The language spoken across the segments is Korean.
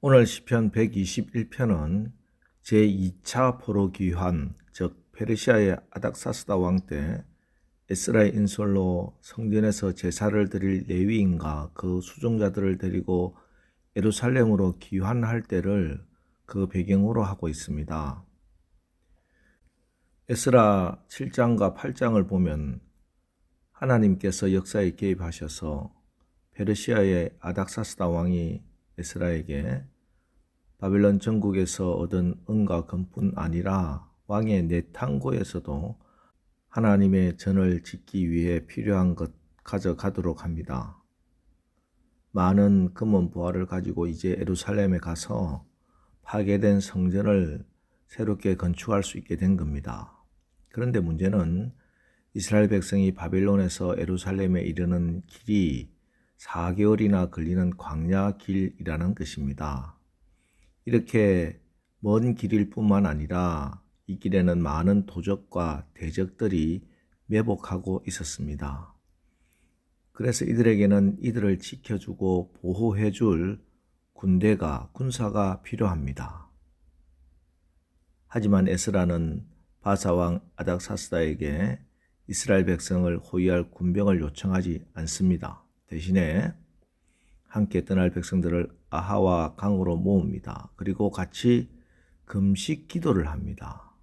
오늘 시편 121편은 제2차 포로 귀환, 즉 페르시아의 아닥사스다 왕 때 에스라의 인솔로 성전에서 제사를 드릴 레위인과 그 수종자들을 데리고 예루살렘으로 귀환할 때를 그 배경으로 하고 있습니다. 에스라 7장과 8장을 보면 하나님께서 역사에 개입하셔서 페르시아의 아닥사스다 왕이 에스라에게 바빌론 전국에서 얻은 은과 금뿐 아니라 왕의 내탕고에서도 하나님의 전을 짓기 위해 필요한 것 가져가도록 합니다. 많은 금은 보화를 가지고 이제 에루살렘에 가서 파괴된 성전을 새롭게 건축할 수 있게 된 겁니다. 그런데 문제는 이스라엘 백성이 바빌론에서 에루살렘에 이르는 길이 4개월이나 걸리는 광야 길이라는 것입니다. 이렇게 먼 길일 뿐만 아니라 이 길에는 많은 도적과 대적들이 매복하고 있었습니다. 그래서 이들에게는 이들을 지켜주고 보호해 줄 군대가, 군사가 필요합니다. 하지만 에스라는 바사왕 아닥사스다에게 이스라엘 백성을 호위할 군병을 요청하지 않습니다. 대신에 함께 떠날 백성들을 아하와 강으로 모읍니다. 그리고 같이 금식 기도를 합니다.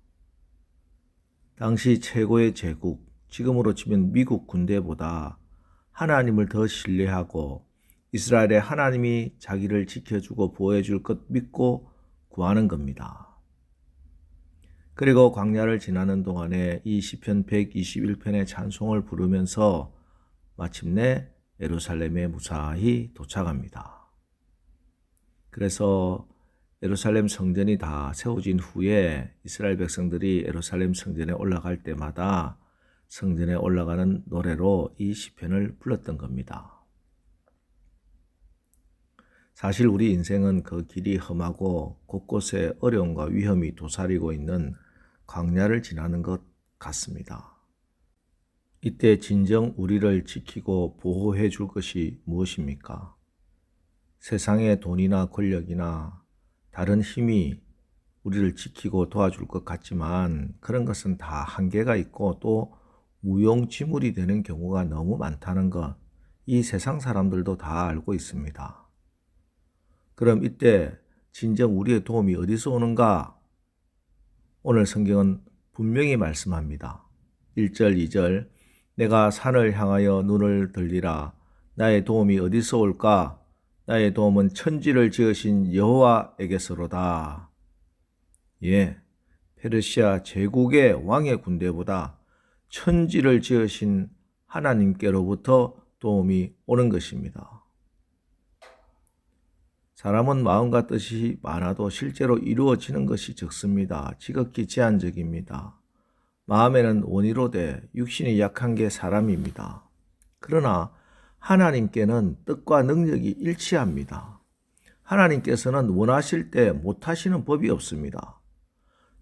당시 최고의 제국, 지금으로 치면 미국 군대보다 하나님을 더 신뢰하고 이스라엘의 하나님이 자기를 지켜주고 보호해줄 것 믿고 구하는 겁니다. 그리고 광야를 지나는 동안에 이 시편 121편의 찬송을 부르면서 마침내 예루살렘에 무사히 도착합니다. 그래서 예루살렘 성전이 다 세워진 후에 이스라엘 백성들이 예루살렘 성전에 올라갈 때마다 성전에 올라가는 노래로 이 시편을 불렀던 겁니다. 사실 우리 인생은 그 길이 험하고 곳곳에 어려움과 위험이 도사리고 있는 광야를 지나는 것 같습니다. 이때 진정 우리를 지키고 보호해 줄 것이 무엇입니까? 세상의 돈이나 권력이나 다른 힘이 우리를 지키고 도와줄 것 같지만 그런 것은 다 한계가 있고 또 무용지물이 되는 경우가 너무 많다는 것, 이 세상 사람들도 다 알고 있습니다. 그럼 이때 진정 우리의 도움이 어디서 오는가? 오늘 성경은 분명히 말씀합니다. 1절, 2절, 내가 산을 향하여 눈을 들리라. 나의 도움이 어디서 올까? 나의 도움은 천지를 지으신 여호와에게서로다. 예, 페르시아 제국의 왕의 군대보다 천지를 지으신 하나님께로부터 도움이 오는 것입니다. 사람은 마음과 뜻이 많아도 실제로 이루어지는 것이 적습니다. 지극히 제한적입니다. 마음에는 원이로되 육신이 약한 게 사람입니다. 그러나 하나님께는 뜻과 능력이 일치합니다. 하나님께서는 원하실 때 못하시는 법이 없습니다.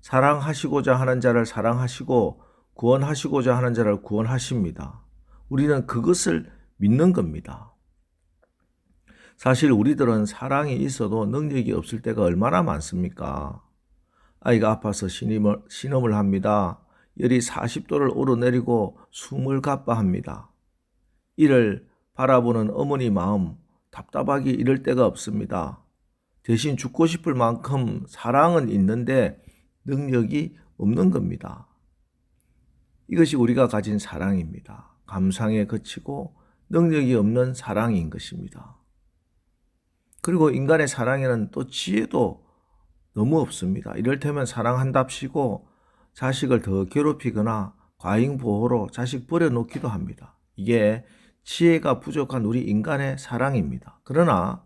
사랑하시고자 하는 자를 사랑하시고 구원하시고자 하는 자를 구원하십니다. 우리는 그것을 믿는 겁니다. 사실 우리들은 사랑이 있어도 능력이 없을 때가 얼마나 많습니까? 아이가 아파서 신임을, 신음을 합니다. 열이 40도를 오르내리고 숨을 가빠합니다. 이를 바라보는 어머니 마음 답답하기 이럴 때가 없습니다. 대신 죽고 싶을 만큼 사랑은 있는데 능력이 없는 겁니다. 이것이 우리가 가진 사랑입니다. 감상에 그치고 능력이 없는 사랑인 것입니다. 그리고 인간의 사랑에는 또 지혜도 너무 없습니다. 이럴 테면 사랑한답시고 자식을 더 괴롭히거나 과잉 보호로 자식 버려놓기도 합니다. 이게 지혜가 부족한 우리 인간의 사랑입니다. 그러나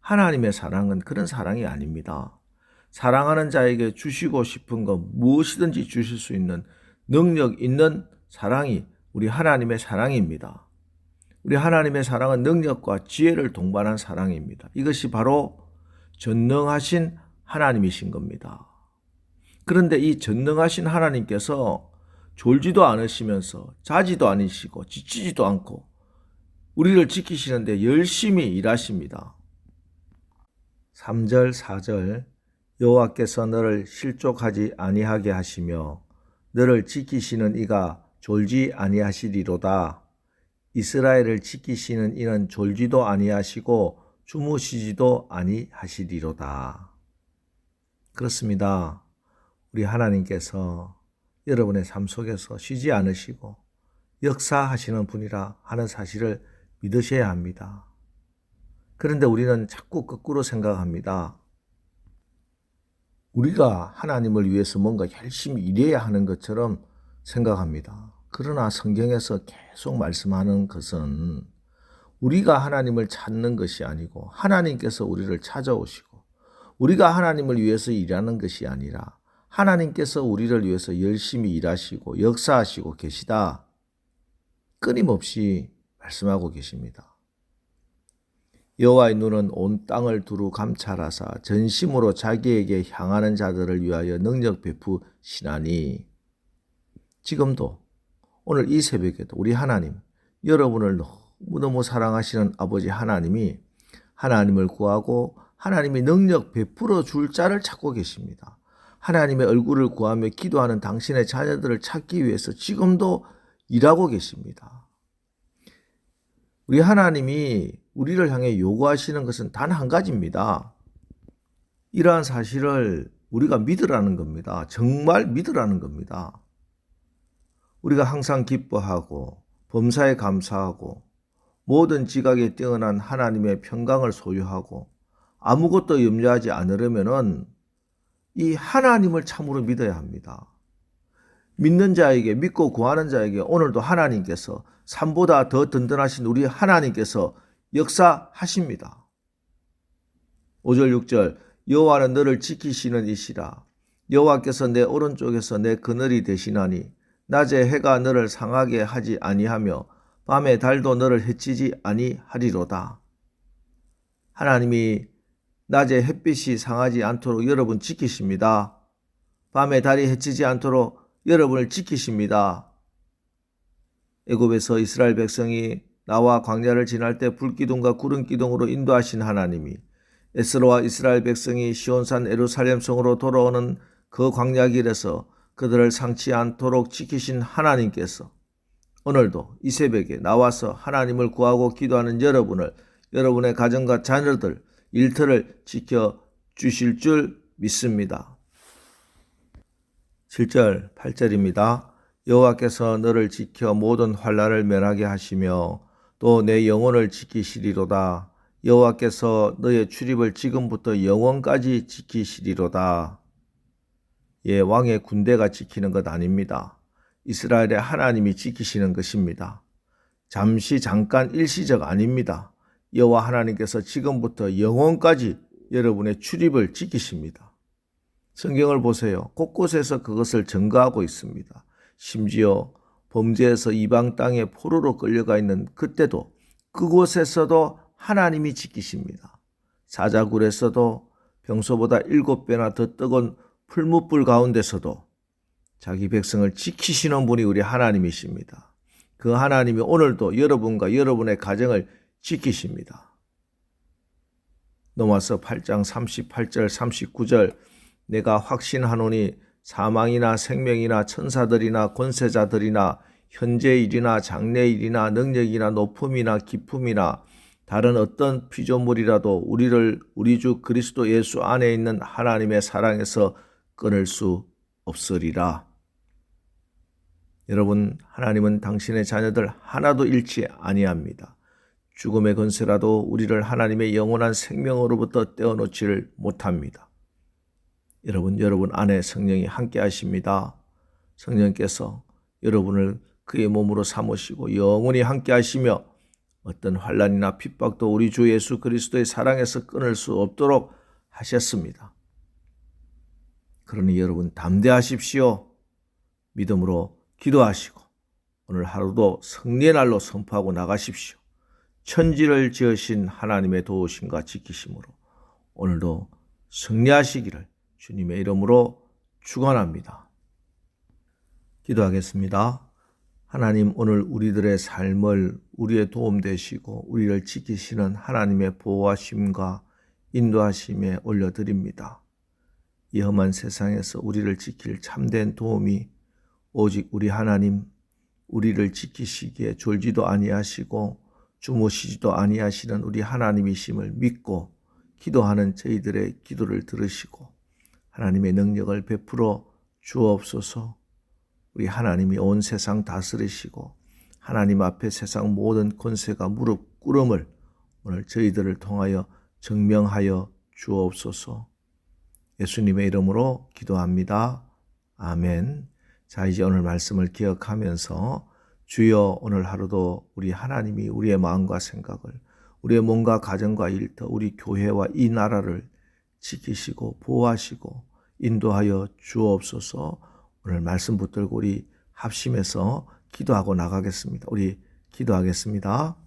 하나님의 사랑은 그런 사랑이 아닙니다. 사랑하는 자에게 주시고 싶은 것 무엇이든지 주실 수 있는 능력 있는 사랑이 우리 하나님의 사랑입니다. 우리 하나님의 사랑은 능력과 지혜를 동반한 사랑입니다. 이것이 바로 전능하신 하나님이신 겁니다. 그런데 이 전능하신 하나님께서 졸지도 않으시면서 자지도 않으시고 지치지도 않고 우리를 지키시는데 열심히 일하십니다. 3절 4절 여호와께서 너를 실족하지 아니하게 하시며 너를 지키시는 이가 졸지 아니하시리로다. 이스라엘을 지키시는 이는 졸지도 아니하시고 주무시지도 아니하시리로다. 그렇습니다. 우리 하나님께서 여러분의 삶 속에서 쉬지 않으시고 역사하시는 분이라 하는 사실을 믿으셔야 합니다. 그런데 우리는 자꾸 거꾸로 생각합니다. 우리가 하나님을 위해서 뭔가 열심히 일해야 하는 것처럼 생각합니다. 그러나 성경에서 계속 말씀하는 것은 우리가 하나님을 찾는 것이 아니고 하나님께서 우리를 찾아오시고 우리가 하나님을 위해서 일하는 것이 아니라 하나님께서 우리를 위해서 열심히 일하시고 역사하시고 계시다. 끊임없이 말씀하고 계십니다. 여호와의 눈은 온 땅을 두루 감찰하사 전심으로 자기에게 향하는 자들을 위하여 능력 베푸시나니 지금도 오늘 이 새벽에도 우리 하나님 여러분을 너무너무 사랑하시는 아버지 하나님이 하나님을 구하고 하나님이 능력 베풀어 줄 자를 찾고 계십니다. 하나님의 얼굴을 구하며 기도하는 당신의 자녀들을 찾기 위해서 지금도 일하고 계십니다. 우리 하나님이 우리를 향해 요구하시는 것은 단 한 가지입니다. 이러한 사실을 우리가 믿으라는 겁니다. 정말 믿으라는 겁니다. 우리가 항상 기뻐하고 범사에 감사하고 모든 지각에 뛰어난 하나님의 평강을 소유하고 아무것도 염려하지 않으려면은 이 하나님을 참으로 믿어야 합니다. 믿는 자에게 믿고 구하는 자에게 오늘도 하나님께서 삶보다 더 든든하신 우리 하나님께서 역사하십니다. 5절 6절 여호와는 너를 지키시는 이시라 여호와께서 내 오른쪽에서 내 그늘이 되시나니 낮에 해가 너를 상하게 하지 아니하며 밤에 달도 너를 해치지 아니하리로다. 하나님이 낮에 햇빛이 상하지 않도록 여러분 지키십니다. 밤에 달이 해치지 않도록 여러분을 지키십니다. 애굽에서 이스라엘 백성이 나와 광야를 지날 때 불기둥과 구름 기둥으로 인도하신 하나님이 에스로와 이스라엘 백성이 시온산 에루살렘 성으로 돌아오는 그 광야 길에서 그들을 상치 않도록 지키신 하나님께서 오늘도 이 새벽에 나와서 하나님을 구하고 기도하는 여러분을 여러분의 가정과 자녀들 일터를 지켜 주실 줄 믿습니다. 7절 8절입니다. 여호와께서 너를 지켜 모든 환란을 면하게 하시며 또 내 영혼을 지키시리로다. 여호와께서 너의 출입을 지금부터 영원까지 지키시리로다. 예, 왕의 군대가 지키는 것 아닙니다. 이스라엘의 하나님이 지키시는 것입니다. 잠시 잠깐 일시적 아닙니다. 여호와 하나님께서 지금부터 영원까지 여러분의 출입을 지키십니다. 성경을 보세요. 곳곳에서 그것을 증거하고 있습니다. 심지어 범죄에서 이방 땅에 포로로 끌려가 있는 그때도 그곳에서도 하나님이 지키십니다. 사자굴에서도 평소보다 일곱 배나 더 뜨거운 풀무불 가운데서도 자기 백성을 지키시는 분이 우리 하나님이십니다. 그 하나님이 오늘도 여러분과 여러분의 가정을 지키십니다. 넘어서 8장 38절 39절 내가 확신하노니 사망이나 생명이나 천사들이나 권세자들이나 현재 일이나 장래 일이나 능력이나 높음이나 기품이나 다른 어떤 피조물이라도 우리를 우리 주 그리스도 예수 안에 있는 하나님의 사랑에서 끊을 수 없으리라. 여러분, 하나님은 당신의 자녀들 하나도 잃지 아니합니다. 죽음의 건세라도 우리를 하나님의 영원한 생명으로부터 떼어놓지를 못합니다. 여러분, 여러분 안에 성령이 함께 하십니다. 성령께서 여러분을 그의 몸으로 삼으시고 영원히 함께 하시며 어떤 환란이나 핍박도 우리 주 예수 그리스도의 사랑에서 끊을 수 없도록 하셨습니다. 그러니 여러분 담대하십시오. 믿음으로 기도하시고 오늘 하루도 승리의 날로 선포하고 나가십시오. 천지를 지으신 하나님의 도우심과 지키심으로 오늘도 승리하시기를 주님의 이름으로 축원합니다. 기도하겠습니다. 하나님 오늘 우리들의 삶을 우리의 도움 되시고 우리를 지키시는 하나님의 보호하심과 인도하심에 올려드립니다. 이 험한 세상에서 우리를 지킬 참된 도움이 오직 우리 하나님 우리를 지키시기에 졸지도 아니하시고 주무시지도 아니하시는 우리 하나님이심을 믿고 기도하는 저희들의 기도를 들으시고 하나님의 능력을 베풀어 주옵소서. 우리 하나님이 온 세상 다스리시고 하나님 앞에 세상 모든 권세가 무릎 꿇음을 오늘 저희들을 통하여 증명하여 주옵소서. 예수님의 이름으로 기도합니다. 아멘. 자, 이제 오늘 말씀을 기억하면서 주여 오늘 하루도 우리 하나님이 우리의 마음과 생각을 우리의 몸과 가정과 일터 우리 교회와 이 나라를 지키시고 보호하시고 인도하여 주옵소서 오늘 말씀 붙들고 우리 합심해서 기도하고 나가겠습니다. 우리 기도하겠습니다.